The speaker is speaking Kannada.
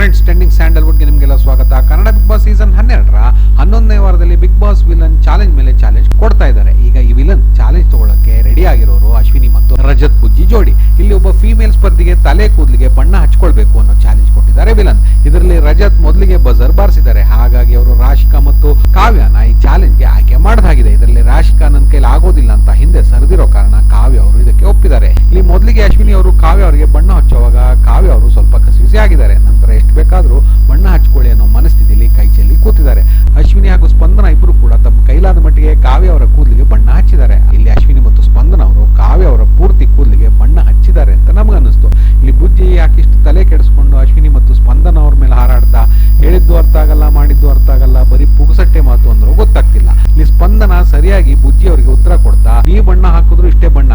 ಫ್ರೆಂಡ್ಸ್ ಟ್ರೆಂಡಿಂಗ್ ಸ್ಯಾಂಡಲ್ವುಡ್ಗೆ ನಿಮಗೆಲ್ಲ ಸ್ವಾಗತ. ಕನ್ನಡ ಬಿಗ್ ಬಾಸ್ ಸೀಸನ್ ಹನ್ನೆರಡರ ಹನ್ನೊಂದನೇ ವಾರದಲ್ಲಿ ಬಿಗ್ ಬಾಸ್ ವಿಲನ್ ಚಾಲೆಂಜ್ ಮೇಲೆ ಚಾಲೆಂಜ್ ಕೊಡ್ತಾ ಇದ್ದಾರೆ. ಈಗ ಈ ವಿಲನ್ ಚಾಲೆಂಜ್ ತಗೊಳ್ಳಕ್ಕೆ ರೆಡಿ ಆಗಿರೋರು ಅಶ್ವಿನಿ ಮತ್ತು ರಜತ್ ಬುಜ್ಜಿ ಜೋಡಿ. ಇಲ್ಲಿ ಒಬ್ಬ ಫೀಮೇಲ್ ಸ್ಪರ್ಧಿಗೆ ತಲೆ ಕೂದಲಿಗೆ ಬಣ್ಣ ಹಚ್ಕೊಳ್ಬೇಕು ಅನ್ನೋ ಚಾಲೆಂಜ್ ಕೊಟ್ಟಿದ್ದಾರೆ ವಿಲನ್ ಇದರಲ್ಲಿ ರಜತ್ ಮೊದಲಿಗೆ ಬಜರ್ ಬಾರಿಸಿದ್ದಾರೆ. ಹಾಗಾಗಿ ಅವರು ರಾಶಿಕಾ ಮತ್ತು ಕಾವ್ಯನ ಈ ಚಾಲೆಂಜ್ಗೆ ಆಯ್ಕೆ ಮಾಡಿದಾಗಿದೆ. ಇದರಲ್ಲಿ ರಾಶಿಕಾ ಬಣ್ಣ ಹಚ್ಚುವಾಗ ಕಾವ್ಯ ಅವರು ಸ್ವಲ್ಪ ಕಸಿವಿಸಿ ಆಗಿದ್ದಾರೆ. ನಂತರ ಎಷ್ಟು ಬೇಕಾದರೂ ಬಣ್ಣ ಹಚ್ಕೊಳ್ಳಿ ಅನ್ನೋ ಮನಸ್ಥಿತಿಯಲ್ಲಿ ಕೈ ಚೆಲ್ಲಿ ಕೂತಿದ್ದಾರೆ. ಅಶ್ವಿನಿ ಹಾಗೂ ಸ್ಪಂದನ ಇಬ್ಬರು ಕೂಡ ತಮ್ಮ ಕೈಲಾದ ಮಟ್ಟಿಗೆ ಕಾವ್ಯ ಅವರ ಕೂದಲಿಗೆ ಬಣ್ಣ ಹಚ್ಚಿದ್ದಾರೆ. ಇಲ್ಲಿ ಅಶ್ವಿನಿ ಮತ್ತು ಸ್ಪಂದನ ಅವರು ಕಾವ್ಯ ಅವರ ಪೂರ್ತಿ ಕೂದಲಿಗೆ ಬಣ್ಣ ಹಚ್ಚಿದ್ದಾರೆ ಅಂತ ನಮಗನ್ನಿಸ್ತು. ಇಲ್ಲಿ ಬುಜ್ಜಿ ಯಾಕಿಷ್ಟು ತಲೆ ಕೆಡಿಸ್ಕೊಂಡು ಅಶ್ವಿನಿ ಮತ್ತು ಸ್ಪಂದನ ಅವ್ರ ಮೇಲೆ ಹಾರಾಡ್ತಾ ಹೇಳಿದ್ದು ಅರ್ಥ ಆಗಲ್ಲ, ಮಾಡಿದ್ದು ಅರ್ಥ ಆಗಲ್ಲ, ಬರೀ ಪುಗಸಟ್ಟೆ ಮಾತು ಅಂದ್ರೂ ಗೊತ್ತಾಗ್ತಿಲ್ಲ. ಇಲ್ಲಿ ಸ್ಪಂದನ ಸರಿಯಾಗಿ ಬುಜ್ಜಿ ಅವರಿಗೆ ಉತ್ತರ ಕೊಡ್ತಾ ನೀ ಬಣ್ಣ ಹಾಕಿದ್ರು ಇಷ್ಟೇ ಬಣ್ಣ